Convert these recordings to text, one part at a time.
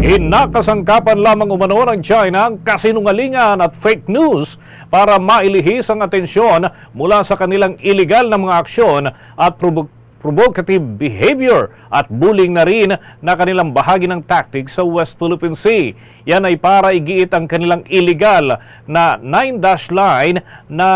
Inakasangkapan lamang umano ng China ang kasinungalingan at fake news para mailihis ang atensyon mula sa kanilang illegal na mga aksyon at provo- provocative behavior at bullying na rin na kanilang bahagi ng tactics sa West Philippine Sea. Yan ay para igiit ang kanilang illegal na 9-dash line na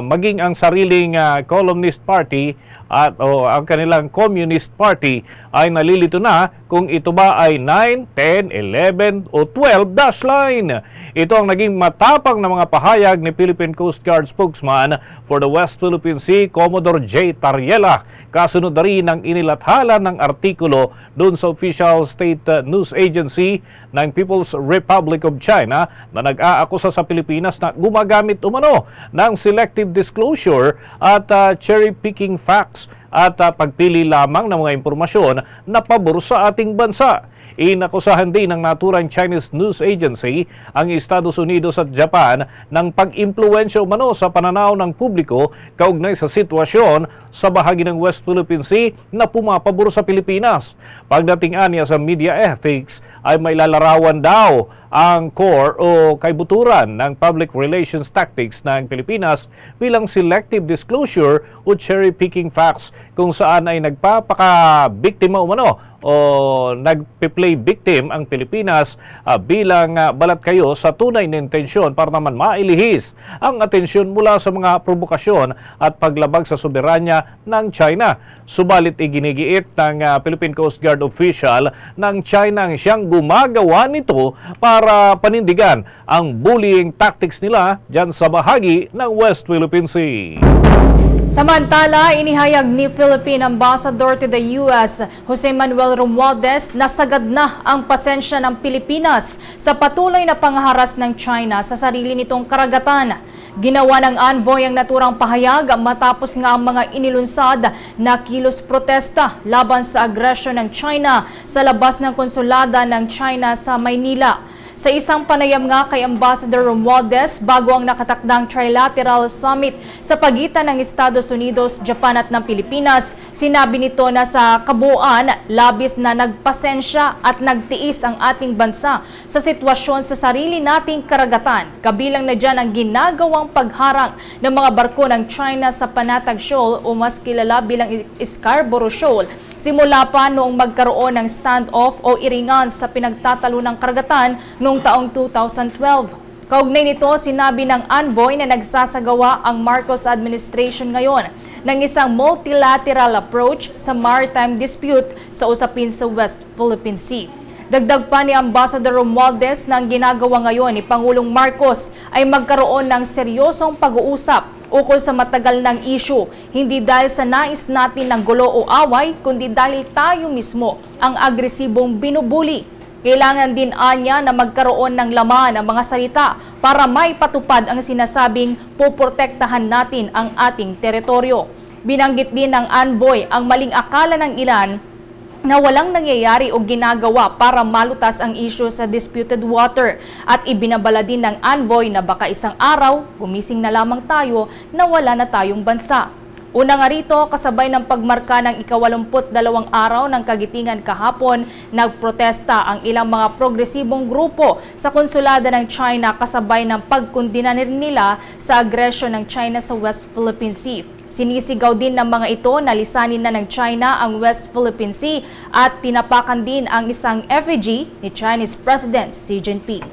maging ang sariling ah, columnist party at o ang kanilang Communist Party ay nalilito na kung ito ba ay 9, 10, 11 o 12 dash line. Ito ang naging matapang na mga pahayag ni Philippine Coast Guard spokesman for the West Philippine Sea, Commodore J. Tariela. Kasunod na rin ang inilathala ng artikulo doon sa official state uh, news agency ng People's Republic of China na nag-aakusa sa Pilipinas na gumagamit umano ng selective disclosure at uh, cherry-picking facts at uh, pagpili lamang ng mga impormasyon na pabor sa ating bansa. Inakusahan din ng naturang Chinese news agency ang Estados Unidos at Japan ng pag-impluensya umano sa pananaw ng publiko kaugnay sa sitwasyon sa bahagi ng West Philippine Sea na pumapabor sa Pilipinas. Pagdating aniya sa media ethics ay may lalarawan daw ang core o kaibuturan ng public relations tactics ng Pilipinas bilang selective disclosure o cherry-picking facts kung saan ay nagpapaka-biktima umano o nagpe-play victim ang Pilipinas ah, bilang ah, balat kayo sa tunay na intensyon para naman mailihis ang atensyon mula sa mga provokasyon at paglabag sa soberanya ng China. Subalit iginigiit ng ah, Philippine Coast Guard official ng China ang siyang gumagawa nito para panindigan ang bullying tactics nila dyan sa bahagi ng West Philippine Sea. Samantala, inihayag ni Philippine Ambassador to the U.S. Jose Manuel Romualdez na sagad na ang pasensya ng Pilipinas sa patuloy na pangharas ng China sa sarili nitong karagatan. Ginawa ng envoy ang naturang pahayag matapos nga ang mga inilunsad na kilos protesta laban sa agresyon ng China sa labas ng konsulada ng China sa Maynila. Sa isang panayam nga kay Ambassador Romualdez bago ang nakatakdang trilateral summit sa pagitan ng Estados Unidos, Japan at ng Pilipinas, sinabi nito na sa kabuuan, labis na nagpasensya at nagtiis ang ating bansa sa sitwasyon sa sarili nating karagatan. Kabilang na dyan ang ginagawang pagharang ng mga barko ng China sa Panatag Shoal o mas kilala bilang Scarborough Shoal simula pa noong magkaroon ng standoff o iringan sa pinagtatalo ng karagatan noong taong 2012. Kaugnay nito, sinabi ng envoy na nagsasagawa ang Marcos administration ngayon ng isang multilateral approach sa maritime dispute sa usapin sa West Philippine Sea. Dagdag pa ni Ambassador Romualdez na ang ginagawa ngayon ni Pangulong Marcos ay magkaroon ng seryosong pag-uusap ukol sa matagal ng issue, hindi dahil sa nais natin ng gulo o away, kundi dahil tayo mismo ang agresibong binubuli. Kailangan din anya na magkaroon ng laman ang mga salita para maipatupad ang sinasabing puprotektahan natin ang ating teritoryo. Binanggit din ng envoy ang maling akala ng ilan na walang nangyayari o ginagawa para malutas ang issue sa disputed water at ibinabala din ng envoy na baka isang araw gumising na lamang tayo na wala na tayong bansa. Una nga rito, kasabay ng pagmarka ng ikawalumput dalawang araw ng kagitingan kahapon, nagprotesta ang ilang mga progresibong grupo sa konsulada ng China kasabay ng pagkundina nila sa agresyon ng China sa West Philippine Sea. Sinisigaw din ng mga ito na lisanin na ng China ang West Philippine Sea at tinapakan din ang isang effigy ni Chinese President Xi Jinping.